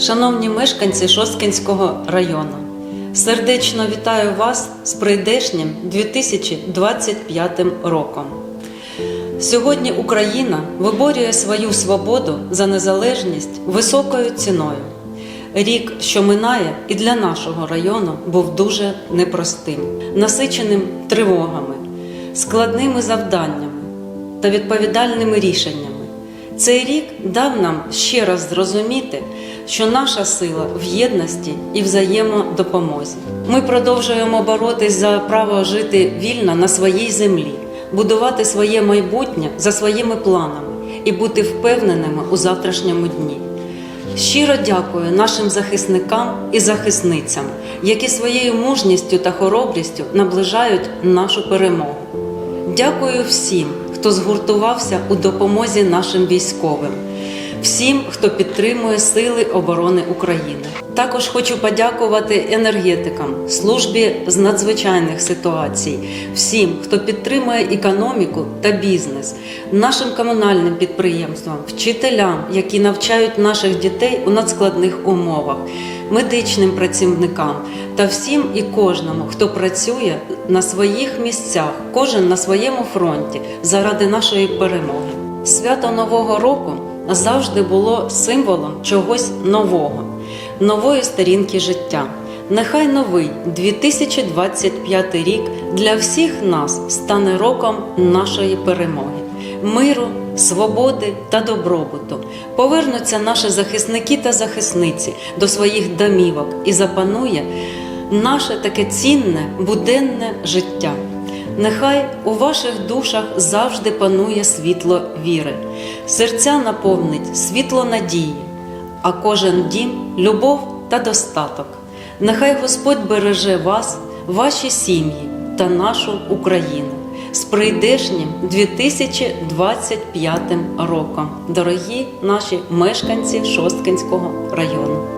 Шановні мешканці Шосткинського району, сердечно вітаю вас з прийдешнім 2025 роком. Сьогодні Україна виборює свою свободу за незалежність високою ціною. Рік, що минає, і для нашого району був дуже непростим, насиченим тривогами, складними завданнями та відповідальними рішеннями. Цей рік дав нам ще раз зрозуміти, що наша сила в єдності і взаємодопомозі. Ми продовжуємо боротись за право жити вільно на своїй землі, будувати своє майбутнє за своїми планами і бути впевненими у завтрашньому дні. Щиро дякую нашим захисникам і захисницям, які своєю мужністю та хоробрістю наближають нашу перемогу. Дякую всім, хто згуртувався у допомозі нашим військовим, всім, хто підтримує Сили оборони України. Також хочу подякувати енергетикам, службі з надзвичайних ситуацій, всім, хто підтримує економіку та бізнес, нашим комунальним підприємствам, вчителям, які навчають наших дітей у надскладних умовах, медичним працівникам та всім і кожному, хто працює на своїх місцях, кожен на своєму фронті заради нашої перемоги. Свято Нового року завжди було символом чогось нового, нової сторінки життя. Нехай новий 2025 рік для всіх нас стане роком нашої перемоги, миру, свободи та добробуту. Повернуться наші захисники та захисниці до своїх домівок і запанує наше таке цінне буденне життя. Нехай у ваших душах завжди панує світло віри, серця наповнить світло надії, а кожен дім любов та достаток. Нехай Господь береже вас, ваші сім'ї та нашу Україну з прийдешнім 2025 роком, дорогі наші мешканці Шосткинського району.